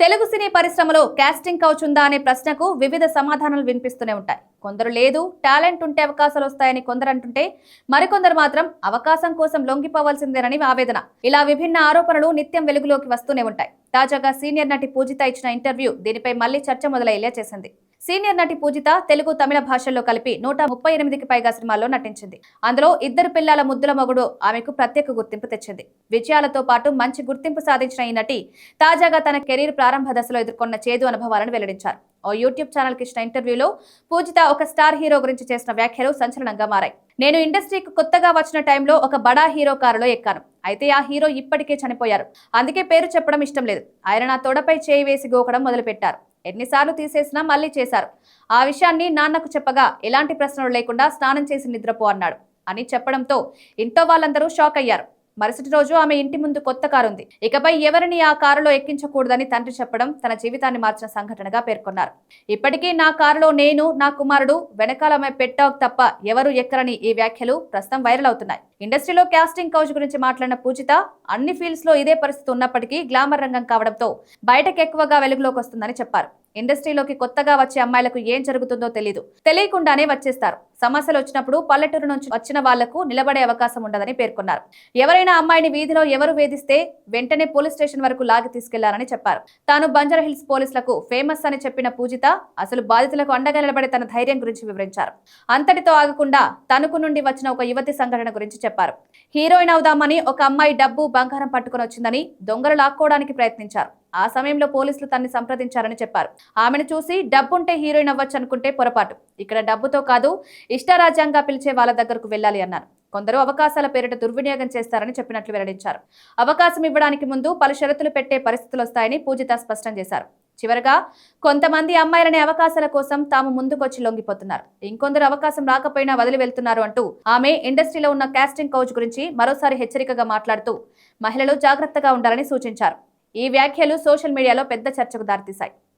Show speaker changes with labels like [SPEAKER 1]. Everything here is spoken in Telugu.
[SPEAKER 1] తెలుగు సినీ పరిశ్రమలో కాస్టింగ్ కౌచ్ ఉందా అనే ప్రశ్నకు వివిధ సమాధానాలు వినిపిస్తూనే ఉంటాయి. కొందరు లేదు టాలెంట్ ఉంటే అవకాశాలు వస్తాయని కొందరు అంటుంటే మరికొందరు మాత్రం అవకాశం కోసం లొంగిపోవాల్సిందేనని ఆవేదన. ఇలా విభిన్న ఆరోపణలు నిత్యం వెలుగులోకి వస్తూనే ఉంటాయి. తాజాగా సీనియర్ నటి పూజిత ఇచ్చిన ఇంటర్వ్యూ దీనిపై మళ్ళీ చర్చ మొదలయ్యేలా చేసింది. సీనియర్ నటి పూజిత తెలుగు తమిళ భాషల్లో కలిపి నూట ముప్పై ఎనిమిదికి పైగా సినిమాల్లో నటించింది. అందులో ఇద్దరు పిల్లల ముద్దుల మగుడు ఆమెకు ప్రత్యేక గుర్తింపు తెచ్చింది. విజయాలతో పాటు మంచి గుర్తింపు సాధించిన ఈ నటి తాజాగా తన కెరీర్ ప్రారంభ దశలో ఎదుర్కొన్న చేదు అనుభవాలను వెల్లడించారు. ఓ యూట్యూబ్ ఛానల్కి ఇచ్చిన ఇంటర్వ్యూలో పూజిత ఒక స్టార్ హీరో గురించి చేసిన వ్యాఖ్యలు సంచలనంగా మారాయి. నేను ఇండస్ట్రీకి కొత్తగా వచ్చిన టైంలో ఒక బడా హీరో కారులో ఎక్కాను. అయితే ఆ హీరో ఇప్పటికే చనిపోయారు. అందుకే పేరు చెప్పడం ఇష్టం లేదు. ఆయన నా తోడపై చేయి వేసి గోకడం మొదలుపెట్టారు. ఎన్నిసార్లు తీసేసినా మళ్ళీ చేశారు. ఆ విషయాన్ని నాన్నకు చెప్పగా ఎలాంటి ప్రశ్నలు లేకుండా స్నానం చేసి నిద్రపో అన్నాడు. అని చెప్పడంతో ఇంట్లో వాళ్ళందరూ షాక్ అయ్యారు. మరుసటి రోజు ఆమె ఇంటి ముందు కొత్త కారు ఉంది. ఇకపై ఎవరిని ఆ కారులో ఎక్కించకూడదని తండ్రి చెప్పడం తన జీవితాన్ని మార్చిన సంఘటనగా పేర్కొన్నారు. ఇప్పటికీ నా కారులో నేను నా కుమారుడు వెనకాల ఆమె పెట్టాక్ తప్ప ఎవరు ఎక్కరని ఈ వ్యాఖ్యలు ప్రస్తుతం వైరల్ అవుతున్నాయి. ఇండస్ట్రీలో కాస్టింగ్ కౌచ్ గురించి మాట్లాడిన పూజిత అన్ని ఫీల్డ్స్లో ఇదే పరిస్థితి ఉన్నప్పటికీ గ్లామర్ రంగం కావడంతో బయటకు ఎక్కువగా వెలుగులోకి వస్తుందని చెప్పారు. ఇండస్ట్రీలోకి కొత్తగా వచ్చే అమ్మాయిలకు ఏం జరుగుతుందో తెలియదు తెలియకుండానే వచ్చేస్తారు. సమస్యలు వచ్చినప్పుడు పల్లెటూరు నుంచి వచ్చిన వాళ్ళకు నిలబడే అవకాశం ఉండదని పేర్కొన్నారు. ఎవరైనా అమ్మాయిని వీధిలో ఎవరు వేధిస్తే వెంటనే పోలీస్ స్టేషన్ వరకు లాగి తీసుకెళ్ళారని చెప్పారు. తాను బంజారా హిల్స్ పోలీసులకు ఫేమస్ అని చెప్పిన పూజిత అసలు బాధితులకు అండగా నిలబడే తన ధైర్యం గురించి వివరించారు. అంతటితో ఆగకుండా తణుకు నుండి వచ్చిన ఒక యువతి సంఘటన గురించి చెప్పారు. హీరోయిన్ అవుదామని ఒక అమ్మాయి డబ్బు బంగారం పట్టుకొని వచ్చిందని దొంగలు లాక్కోవడానికి ప్రయత్నించారు. ఆ సమయంలో పోలీసులు తన్ని సంప్రదించారని చెప్పారు. ఆమెను చూసి డబ్బుంటే హీరోయిన్ అవ్వచ్చు అనుకుంటే పొరపాటు. ఇక్కడ డబ్బుతో కాదు ఇష్టారాజ్యంగా పిలిచే వాళ్ళ దగ్గరకు వెళ్ళాలి అన్నారు. కొందరు అవకాశాల పేరిట దుర్వినియోగం చేస్తారని చెప్పినట్లు వెల్లడించారు. అవకాశం ఇవ్వడానికి ముందు పలు షరతులు పెట్టే పరిస్థితులు వస్తాయని పూజిత స్పష్టం చేశారు. చివరగా కొంతమంది అమ్మాయిలనే అవకాశాల కోసం తాము ముందుకొచ్చి లొంగిపోతున్నారు. ఇంకొందరు అవకాశం రాకపోయినా వదిలి వెళ్తున్నారు అంటూ ఆమె ఇండస్ట్రీలో ఉన్న కాస్టింగ్ కౌచ్ గురించి మరోసారి హెచ్చరికగా మాట్లాడుతూ మహిళలు జాగ్రత్తగా ఉండాలని సూచించారు. ఈ వ్యాఖ్యలు సోషల్ మీడియాలో పెద్ద చర్చకు దారితీశాయి.